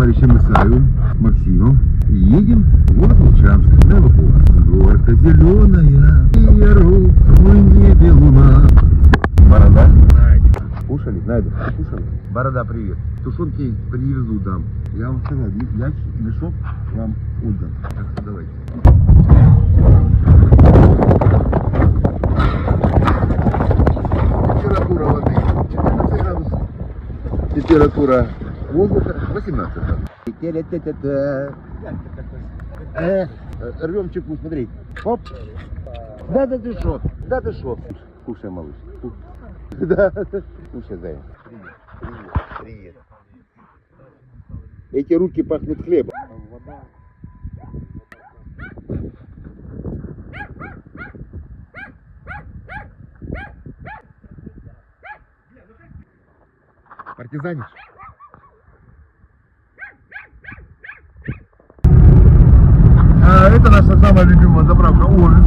товарищем Исаевым, Максимом и едем в город Волчанск, на эвакуацию. Горка зеленая, и яру, в небе луна. Борода? Кушали? Найду, кушали? Борода, привет. Тушенки привезу дам. Я вам сказал, я мешок вам отдам. Так что давайте. Температура воды 14 градусов. Температура воздуха 18 градусов. Те-ля-те-те-те. Э, рвем чеку, смотри. Оп. Да, да ты шо? Да ты шо? Кушай, малыш. Да, кушай, зая. Привет. Эти руки пахнут хлебом. Партизанишь? самая любимая заправка Орис.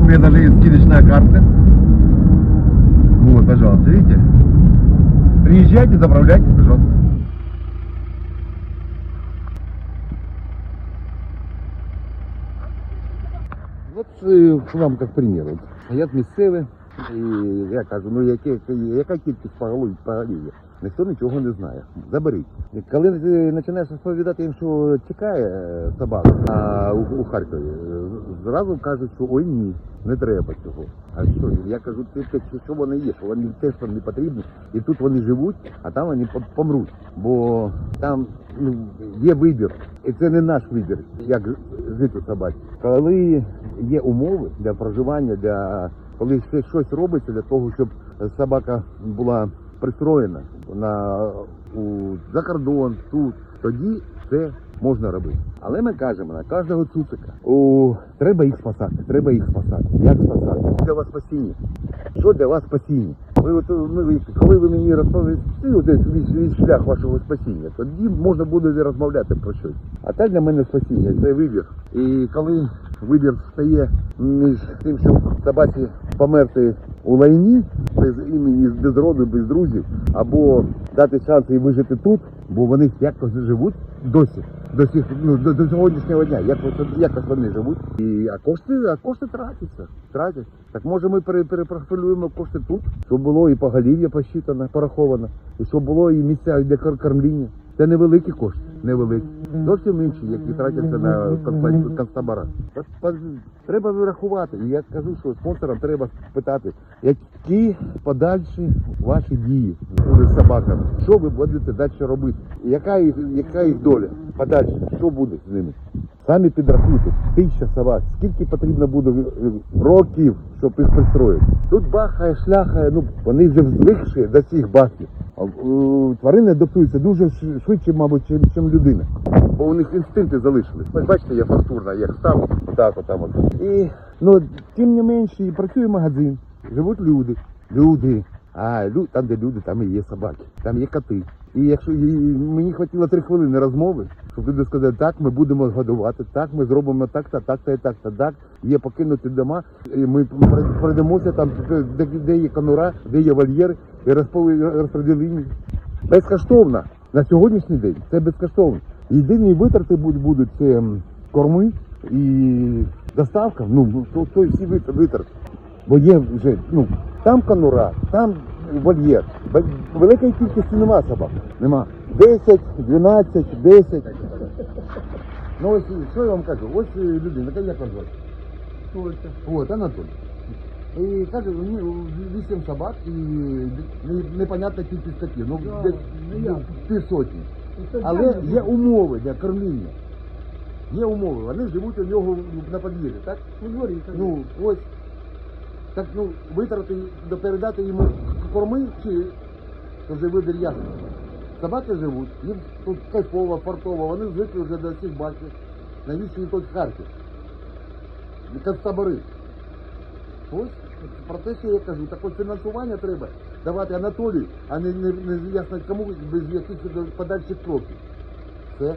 У меня даже есть скидочная карта. Вот, пожалуйста, видите? Приезжайте, заправляйте, пожалуйста. От е, вам як примір. От, я місцевий, і я кажу, ну яке, яка кількість поголовів поголів'я? Ніхто нічого не знає. Заберіть. Коли ти починаєш розповідати їм, що чекає е, собака а, у, у Харкові, е, зразу кажуть, що ой ні, не треба цього. А що? Я кажу, ти, що- вони є, що вони теж не потрібні, і тут вони живуть, а там вони по- помруть. Бо там ну, є вибір, і це не наш вибір, як жити собаці. Коли є умови для проживання, для коли ще щось робиться для того, щоб собака була пристроєна на у, за кордон, тут, тоді це можна робити. Але ми кажемо на кожного цуцика, о, треба їх спасати, треба їх спасати. Як спасати? Що для вас спасіння? Що для вас спасіння? Ви от, ми, коли ви мені розповісти весь, шлях вашого спасіння, тоді можна буде розмовляти про щось. А так для мене спасіння це вибір. І коли вибір стає між тим, щоб собаці померти у лайні, без імені, без роду, без друзів, або дати шанс і вижити тут, бо вони якось живуть досі. До, сих, ну, до, до сьогоднішнього дня, якось, якось вони живуть. І, а кошти, а кошти тратяться. тратять. Так може ми пере, перепрофілюємо кошти тут, щоб було і поголів'я посчитано, пораховано, і щоб було і місця для кор- кормління. Це невеликі кошти, невеликі. Зовсім інші, які тратяться на концтабора. Та- та- Треба вирахувати. І я кажу, що спонсорам треба спитати, які подальші ваші дії з собаками. Що ви будете далі робити? Яка їх, яка їх доля? Подальше, що буде з ними? Самі підрахуйте, тисяча собак, скільки потрібно буде років, щоб їх пристроїти. Тут бахає, шляхає, ну вони вже звикші до цих бахів. Тварини адаптуються дуже швидше, мабуть, чим, чим людина. Бо у них інстинкти залишились. Ось бачите, я фактурна, як став, так, отам от. І ну, тим не менше, працює магазин, живуть люди. Люди. А там, де люди, там і є собаки, там є коти. І якщо і мені хватило три хвилини розмови, щоб люди сказали, так, ми будемо годувати, так, ми зробимо так, та так, та і так, та так. Є покинуті дома, і ми пройдемося там, де, де є конура, де є вольєр, і розподілені. Безкоштовно. На сьогоднішній день це безкоштовно. Єдині витрати будуть, будуть це корми і доставка, ну, то, то всі витрати. Бо є вже, ну, там конура, там вольєр. Великої кількості нема собак. Нема. 10, 12, 10. Ну ось що я вам кажу, ось е, людина, яка як вас звати? От, Анатолій. І каже, мені вісім собак і не- непонятна кількість котів. Ну, Да, десь ну, як? півсотні. Але є умови для кормління. Є умови. Вони живуть у нього на подвір'ї, так? У дворі, так. Ну, ось. Так, ну, витрати, передати йому корми, чи вже вибір ясний. Собаки живуть, їм тут кайфово, фартово, вони звикли вже до всіх баків. Навіщо їм тут Харків? Концтабори. Ось про те, що я кажу, так от фінансування треба давати Анатолію, а не, не, не ясно кому без якихось подальших кроків. Все.